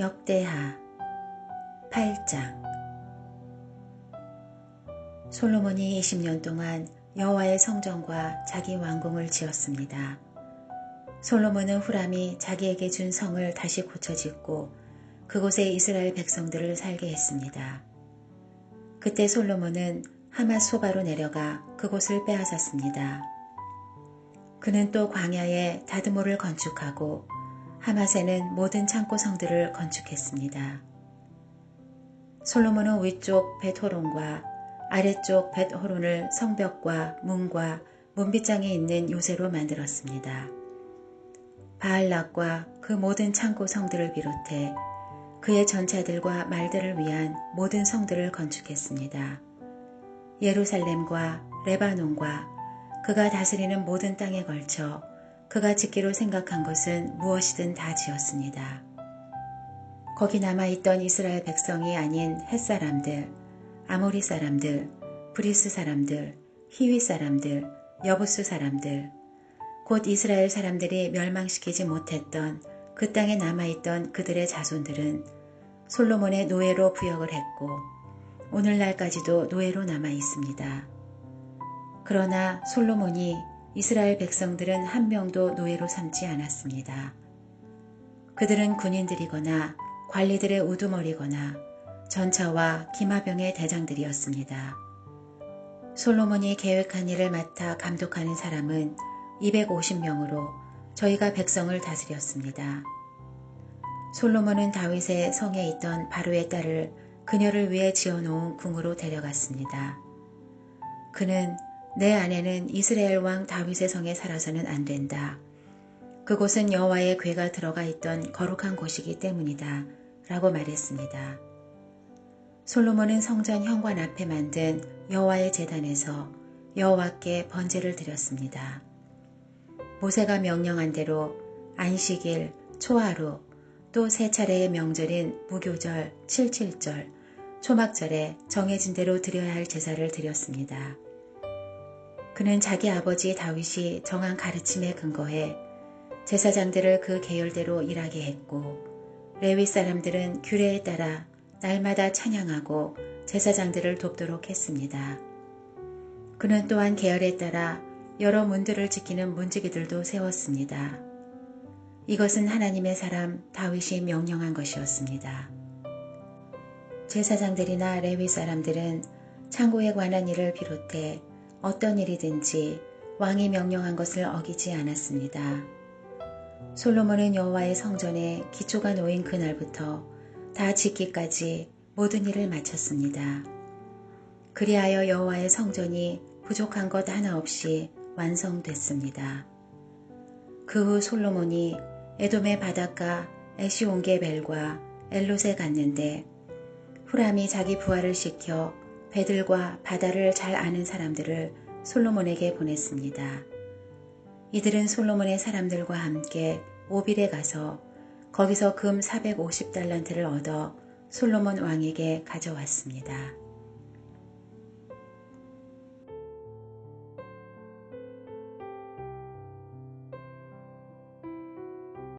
역대하 8장 솔로몬이 20년 동안 여호와의 성전과 자기 왕궁을 지었습니다. 솔로몬은 후람이 자기에게 준 성을 다시 고쳐 짓고 그곳에 이스라엘 백성들을 살게 했습니다. 그때 솔로몬은 하맛 소바로 내려가 그곳을 빼앗았습니다. 그는 또 광야에 다드모를 건축하고 하맛에는 모든 창고 성들을 건축했습니다. 솔로몬은 위쪽 벳호론과 아래쪽 벳호론을 성벽과 문과 문빗장에 있는 요새로 만들었습니다. 바알락과 그 모든 창고 성들을 비롯해 그의 전차들과 말들을 위한 모든 성들을 건축했습니다. 예루살렘과 레바논과 그가 다스리는 모든 땅에 걸쳐 그가 짓기로 생각한 것은 무엇이든 다 지었습니다. 거기 남아있던 이스라엘 백성이 아닌 햇사람들, 아모리 사람들, 브리스 사람들, 히위 사람들, 여부스 사람들, 곧 이스라엘 사람들이 멸망시키지 못했던 그 땅에 남아있던 그들의 자손들은 솔로몬의 노예로 부역을 했고 오늘날까지도 노예로 남아 있습니다. 그러나 솔로몬이 이스라엘 백성들은 한 명도 노예로 삼지 않았습니다. 그들은 군인들이거나 관리들의 우두머리거나 전차와 기마병의 대장들이었습니다. 솔로몬이 계획한 일을 맡아 감독하는 사람은 250명으로 저희가 백성을 다스렸습니다. 솔로몬은 다윗의 성에 있던 바로의 딸을 그녀를 위해 지어놓은 궁으로 데려갔습니다. 그는 내 아내는 이스라엘 왕 다윗의 성에 살아서는 안 된다. 그곳은 여호와의 괴가 들어가 있던 거룩한 곳이기 때문이다. 라고 말했습니다. 솔로몬은 성전 현관 앞에 만든 여호와의 재단에서 여호와께 번제를 드렸습니다. 모세가 명령한 대로 안식일, 초하루, 또 세 차례의 명절인 무교절, 칠칠절, 초막절에 정해진 대로 드려야 할 제사를 드렸습니다. 그는 자기 아버지 다윗이 정한 가르침에 근거해 제사장들을 그 계열대로 일하게 했고 레위 사람들은 규례에 따라 날마다 찬양하고 제사장들을 돕도록 했습니다. 그는 또한 계열에 따라 여러 문들을 지키는 문지기들도 세웠습니다. 이것은 하나님의 사람 다윗이 명령한 것이었습니다. 제사장들이나 레위 사람들은 창고에 관한 일을 비롯해 어떤 일이든지 왕이 명령한 것을 어기지 않았습니다. 솔로몬은 여호와의 성전에 기초가 놓인 그날부터 다 짓기까지 모든 일을 마쳤습니다. 그리하여 여호와의 성전이 부족한 것 하나 없이 완성됐습니다. 그 후 솔로몬이 에돔의 바닷가 에시온게벨과 엘롯에 갔는데 후람이 자기 부하를 시켜 배들과 바다를 잘 아는 사람들을 솔로몬에게 보냈습니다. 이들은 솔로몬의 사람들과 함께 오빌에 가서 거기서 금 450달란트를 얻어 솔로몬 왕에게 가져왔습니다.